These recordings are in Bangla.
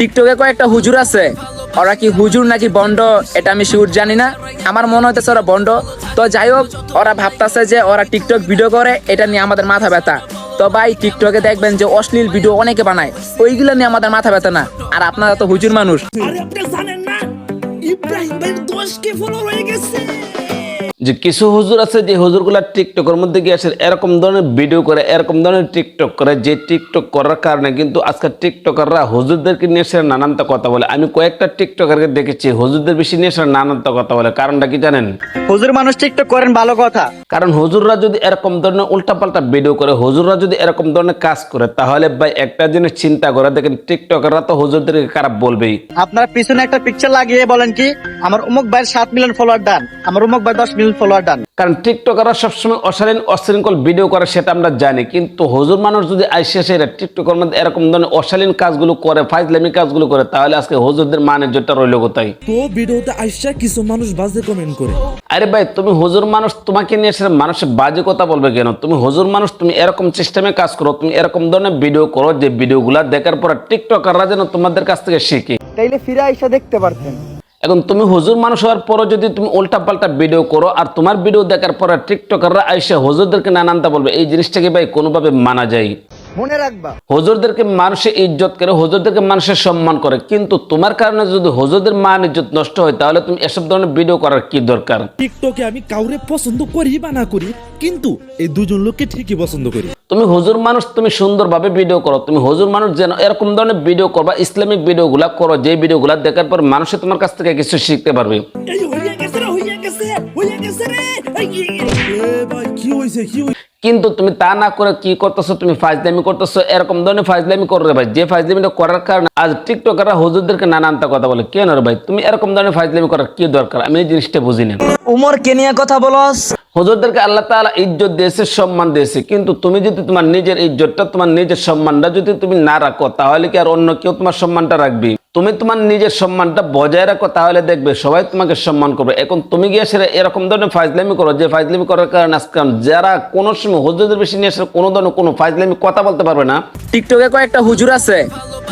টিকটকে কয়েকটা হুজুর আছে। ওরা কি হুজুর নাকি বন্ড? এটা আমি শিউর জানি না। আমার মনে হইতেছে ওরা বন্ড। তো যাই হোক, ওরা ভাবতেছে যে ওরা টিকটক ভিডিও করে, এটা নিয়ে আমাদের মাথা ব্যথা। তো ভাই, টিকটকে দেখবেন যে অশ্লীল ভিডিও অনেকে বানায়। ওইগুলো নিয়ে আমাদের মাথা ব্যথা না। আর আপনারা তো হুজুর মানুষ। ইব্রাহিম কে ফলোয়ার হয়ে গেছে। যে কিছু হুজুর আছে যে হুজুরগুলা টিকটকের মধ্যে গিয়ে আসে এরকম ধরনের ভিডিও করে এরকম ধরনের টিকটক করে যে টিকটক করার কারণে কিন্তু আজকে টিকটকাররা হুজুরদেরকে নিয়ে এসে নানানটা কথা বলে। আমি কয়েকটা টিকটকারকে দেখেছি হুজুরদের বেশি নিয়ে এসে নানানটা কথা বলে। কারণটা কি জানেন? হুজুর মানুষ টিকটক করেন ভালো কথা। কারণ হুজুররা যদি এরকম ধরনের উল্টাপাল্টা ভিডিও করে হুজুররা যদি এরকম ধরনের কাজ করে তাহলে ভাই একটা জিনিস চিন্তা করে দেখেন টিকটকাররা তো হুজুরদেরকে খারাপ বলবেই। আপনার পিছনে একটা পিকচার লাগিয়ে বলেন কি আমার অমুক ভাইয়ের সাত মিলিয়ন ফলোয়ার ডান আমার অমুক ভাই দশ মিলিয়ন ফলোয়ার ডান কারণ টিকটকাররা সবসময় অশালীন অশৃঙ্খল ভিডিও করে সেটা আমরা জানি। কিন্তু হুজুর মানুষ যদি আইসে এসে এরা টিকটকের মধ্যে এরকম ধরনের অশালীন কাজগুলো করে ফাইজলামি কাজগুলো করে তাহলে আজকে হুজুরদের মানের জোরটা রইল কোথায়? তো ভিডিওতে আইসা কিছু মানুষ বাজে কমেন্ট করে। আরে ভাই তুমি হুজুর মানুষ তোমাকে নিয়ে এসে মানুষের বাজে কথা বলবে কেন? তুমি হুজুর মানুষ তুমি এরকম সিস্টেমে কাজ করো তুমি এরকম ধরনের ভিডিও করো যে ভিডিওগুলা দেখার পর টিকটকাররা যেন তোমাদের কাছ থেকে শিখে। তাইলে ফিরে আইসা দেখতে পারতেন। এখন তুমি হুজুর মানুষ হওয়ার পরও যদি তুমি উল্টা পাল্টা ভিডিও করো আর তোমার ভিডিও দেখার পরে টিকটকাররা আইসা হুজুরদেরকে নানানটা বলবে এই জিনিসটাকে ভাই কোনোভাবে মানা যায়। মনে রাখবা। হুজুরদেরকে মানুষে ইজ্জত করে হুজুরদেরকে মানুষের সম্মান করে কিন্তু তোমার কারণে যদি হুজুরদের মান ইজ্জত নষ্ট হয় তাহলে তুমি এসব ধরনের ভিডিও করার কি দরকার? টিকটকে আমি কাউরে পছন্দ করি বা না করি কিন্তু এই দুজন লোককে ঠিকই পছন্দ করি। তুমি হুজুর মানুষ তুমি সুন্দরভাবে ভিডিও করো। তুমি হুজুর মানুষ যেন এরকম ধরনের ভিডিও করবা ইসলামিক ভিডিওগুলা করো যে ভিডিওগুলা দেখার পর মানুষে তোমার কাছ থেকে কিছু শিখতে পারবে। কিন্তু তুমি তা না করে কি করতেছো তুমি ফাইজলামি করতেছো এরকম ধরনের ফাইজলামি করো রে ভাই। যে ফাইজলামিটা করার কারণে আজ টিকটকাররা হুজুরদেরকে নানানটা কথা বলে। কেন রে ভাই? তুমি এরকম ধরনের ফাইজলামি করার কি দরকার? আমি এই জিনিসটা বুঝি না। উমর কে নিয়ে কথা বলস? হুজুরদেরকে আল্লাহ তাআলা ইজ্জত দিয়েছে সম্মান দিয়েছে। কিন্তু তুমি যদি তোমার নিজের ইজ্জতটা তোমার নিজের সম্মানটা যদি তুমি না রাখো তাহলে কি আর অন্য কেউ তোমার সম্মানটা রাখবে? তুমি তোমার নিজের সম্মানটা বজায় রাখো তাহলে দেখবে সবাই তোমাকে সম্মান করবে। এখন তুমি গিয়ে সেটা এরকম ধরনের ফাইজলামি করো যে ফাইজলামি করার কারণে আজকে যারা কোনো সময় হুজুরদের বেশি নিয়ে আসলে কোনো ধরনের কোনো ফাইজলামি কথা বলতে পারবে না। টিকটকে কয়েকটা হুজুর আছে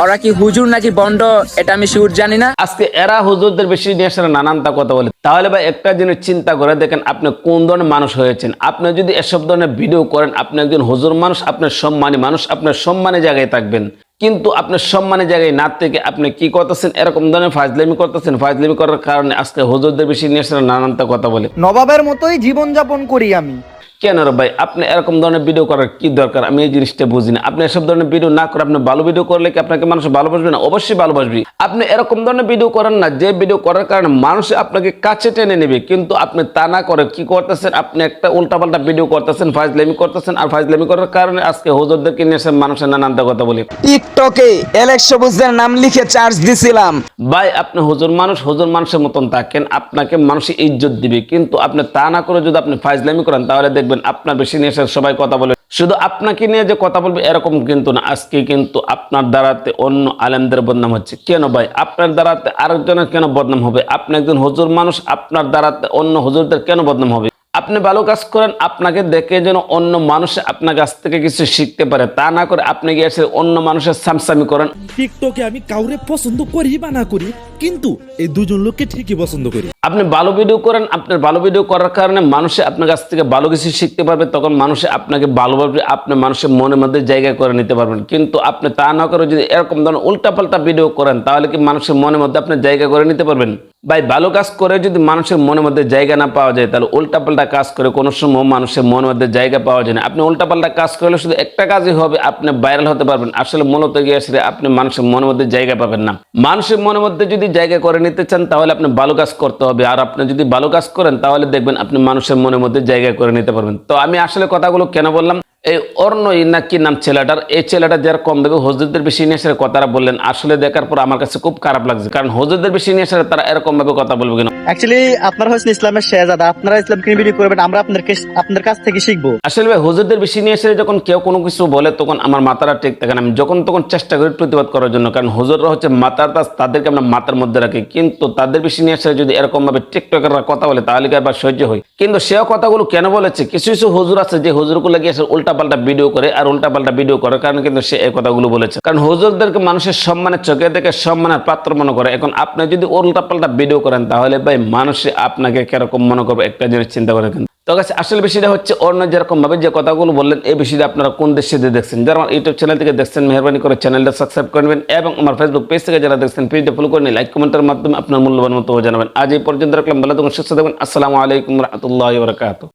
ওরা কি হুজুর নাকি বন্ড এটা আমি শিউর জানি না। আজকে এরা হুজুরদের বেশি নিয়ে আসলে নানানটা কথা বলে। তাহলে ভাই একটা জিনিস চিন্তা করে দেখেন, আপনি কোন ধরনের মানুষ হয়েছেন? আপনি যদি এসব ধরনের ভিডিও করেন, আপনি একজন হুজুর মানুষ আপনার সম্মানী মানুষ আপনার সম্মানের জায়গায় থাকবেন। কিন্তু আপনার সম্মানের জায়গায় না থেকে আপনি কি করতেছেন? এরকম ধরনের ফাজলামি করতেছেন? ফাজলামি করার কারণে আজকে হুজুরদের বেশি নিয়ে নানানটা কথা বলে। নবাবের মতোই জীবনযাপন করি আমি। কেন ভাই? আপনি এরকম ধরনের ভিডিও করার কি দরকার? আমি এই জিনিসটা বুঝি না। আপনি এসব ধরনের ভিডিও না করে আপনি ভালো ভিডিও করলে কি আপনাকে মানুষ ভালোবাসবে না? অবশ্যই ভালোবাসবে। আপনি এরকম ধরনের ভিডিও করেন না যে ভিডিও করার কারণে মানুষ আপনাকে কাছে টেনে নেবে। কিন্তু আপনি তা না করে কি করতেছেন? আপনি একটা উল্টাপাল্টা ভিডিও করতেছেন ফাইজলামি করতেছেন। আর ফাইজলামি করার কারণে আজকে হুজুরদেরকে নিয়ে এসে মানুষের নানানটা কথা বলে। টিকটকে এলেক্স সবুজের নাম লিখে চার্জ দিছিলাম। ভাই আপনি হুজুর মানুষ হুজুর মানুষের মতন থাকেন। আপনাকে মানুষ ইজ্জত দিবে। কিন্তু আপনি তা না করে যদি আপনি ফাইজলামি করেন তাহলে দেখবেন আপনার বেশি নিয়ে সবাই কথা বলে। শুধু আপনাকে নিয়ে যে কথা বলবে এরকম কিন্তু না। আজকে কিন্তু আপনার দ্বারাতে অন্য আলেমদের বদনাম হচ্ছে। কেন ভাই? আপনার দ্বারাতে আরেকজনের কেন বদনাম হবে? আপনি একজন হুজুর মানুষ, আপনার দ্বারাতে অন্য হুজুরদের কেন বদনাম হবে? আপনি ভালো কাজ করেন, আপনাকে দেখে যেন অন্য মানুষ আপনার কাছ থেকে কিছু শিখতে পারে। তা না করে আপনি গিয়ে অন্য মানুষের সামসামি করেন। টিকটকে আমি কাউরে পছন্দ করি বা না করি। কিন্তু এই দুজন লোককে ঠিকই পছন্দ করি। আপনি ভালো ভিডিও করেন, আপনার ভালো ভিডিও করার কারণে মানুষে আপনার কাছ থেকে ভালো কিছু শিখতে পারবে, তখন মানুষে আপনাকে ভালোভাবে আপনি মানুষের মনের মধ্যে জায়গা করে নিতে পারবেন। কিন্তু আপনি তা না করে যদি এরকম ধরনের উল্টাপাল্টা ভিডিও করেন, তাহলে কি মানুষের মনের মধ্যে আপনি জায়গা করে নিতে পারবেন? ভাই, ভালো কাজ করে যদি মানুষের মনের মধ্যে জায়গা না পাওয়া যায়, তাহলে উল্টাপাল্টা কাজ করে কোনো সময় মানুষের মনের মধ্যে জায়গা পাওয়া যায় না। আপনি উল্টাপাল্টা কাজ করলে শুধু একটা কাজই হবে, আপনি ভাইরাল হতে পারবেন। আসলে মূলত গিয়ে আসলে আপনি মানুষের মনের মধ্যে জায়গা পাবেন না। মানুষের মনের মধ্যে যদি জায়গা করে নিতে চান, তাহলে আপনি ভালো কাজ করতে হবে। আর আপনি যদি ভালো কাজ করেন, তাহলে দেখবেন আপনি মানুষের মনের মধ্যে জায়গা করে নিতে পারবেন। তো আমি আসলে কথাগুলো কেন বললাম? এই অর্ণ না কি নাম ছেলেটার? এই ছেলেটা যারা কম দেবে হজরতদের বেশি নিয়ে কথাটা বললেন আসলে দেখার পর আমার কাছে খুব খারাপ লাগছে কারণ হজরতদের বেশি নিয়ে তারা এরকম ভাবে কথা বলবে কেন? অ্যাকচুয়ালি আপনারা হচ্ছেন ইসলামের শেহজাদা আপনারা ইসলামকে ভিডিও করবেন আমরা আপনাদেরকে আপনাদের কাছ থেকে শিখব। আসলে ভাই হুজুরদের বেশি নিয়ে এসে যখন কেউ কোনো কিছু বলে তখন আমার মাথাটা ঠিক থাকে না। আমি যখন তখন চেষ্টা করি প্রতিবাদ করার জন্য কারণ হুজুররা হচ্ছে মাতার তাজ তাদেরকে আমরা মাথার মধ্যে রাখি। কিন্তু তাদের বেশি নিয়ে যদি এরকম ভাবে টিকটকাররা কথা বলে তাহলে কি আবার সহ্য হয়? কিন্তু সেও কথাগুলো কেন বলেছে? কিছু কিছু হুজুর আছে যে হুজুরগুলো গিয়ে উল্টা উল্টাপাল্টা ভিডিও করে আর উল্টাপাল্টা ভিডিও করার কারণে কিন্তু সে এই কথাগুলো বলেছে। কারণ হুজুরদেরকে মানুষের সম্মানের চোখে থেকে সম্মানের পাত্র মনে করে। এখন আপনি যদি উল্টাপাল্টা ভিডিও করেন তাহলে ভাই মানুষে আপনাকে কীরকম মনে করবে একটা জিনিস চিন্তা করে কিন্তু। তো কাছে আসল বিষয়টা হচ্ছে অন্য যেরকম ভাবে যে কথাগুলো বললেন, এই বিষয়টা আপনারা কোন দেশে দিয়ে দেখছেন? যারা আমার ইউটিউব চ্যানেল থেকে দেখছেন, মেহরবানি করে চ্যানেলটা সাবস্ক্রাইব করবেন এবং আমার ফেসবুক পেজ থেকে যারা দেখছেন পেজটা ফলো করে নিন লাইক কমেন্টের মাধ্যমে আপনার মূল্যবান মতো জানাবেন। আজ এই পর্যন্ত রাখলাম, ভালো থাকুন, সুস্থ থাকুন। আসসালামু আলাইকুম রহমতুল্লাহ